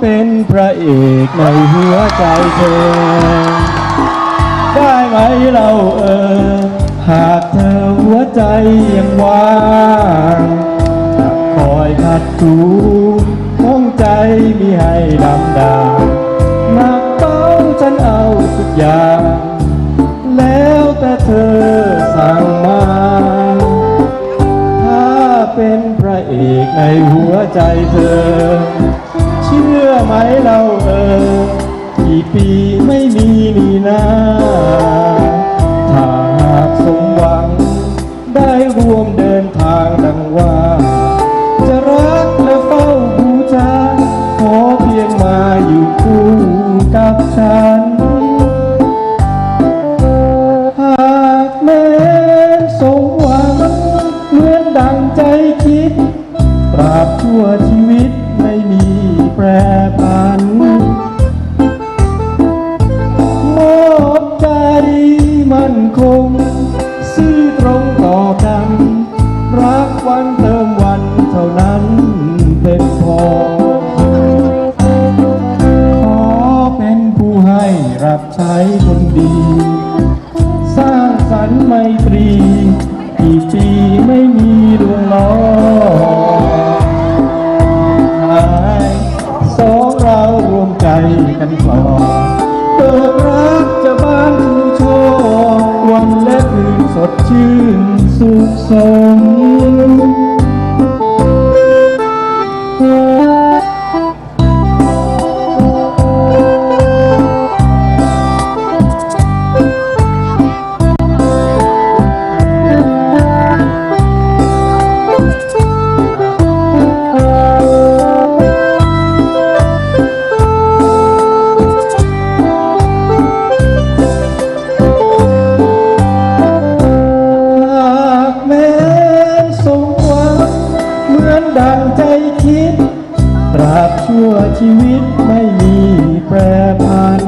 เป็นพระเอกในหัวใจเธอ ได้ไหมเราเออ หากเธอหัวใจยังว่างจะคอยขัดจูห้องใจมีให้ดำดาหนักเบาฉันเอาทุกอย่าง แล้วแต่เธอสั่งมา ถ้าเป็นพระเอกในหัวใจเธอ เชื่อไหมเราเออกี่ปีไม่มีนี่นาถ้าหากสมหวัง ได้ร่วมเดินทางดังว่า จะรักและเฝ้าบูชาขอเพียงมาอยู่คู่กับฉัน หากแม้สมหวังเหมือนดังใจคิดตราบชั่วชีวิต แปรผันมอบใจมั่นคง ซื่อตรงต่อกัน รักวันเติมวันเท่านั้นเป็นพอ ขอเป็นผู้ให้รับใช้คนดี สร้างสรรค์ไมตรี กี่ปีไม่มีดวงล้อห ชื่นสุขสม ดังใจคิดตราบชั่วชีวิตไม่มีแปรผัน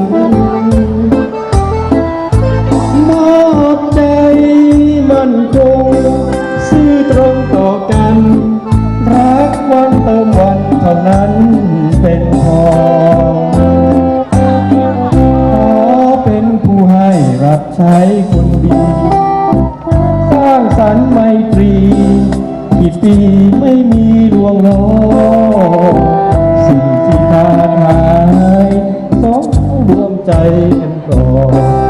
มอบใจมั่นคง ซื่อตรงต่อกัน รักวันเติมวันเท่านั้นเป็นพอขอเป็นผู้ให้รับใช้คนดี สร้างสรรค์ไมตรีกี่ปีไม่ รวงล้อสิ่งที่ขาดหายต้องรวมใจกันก่อน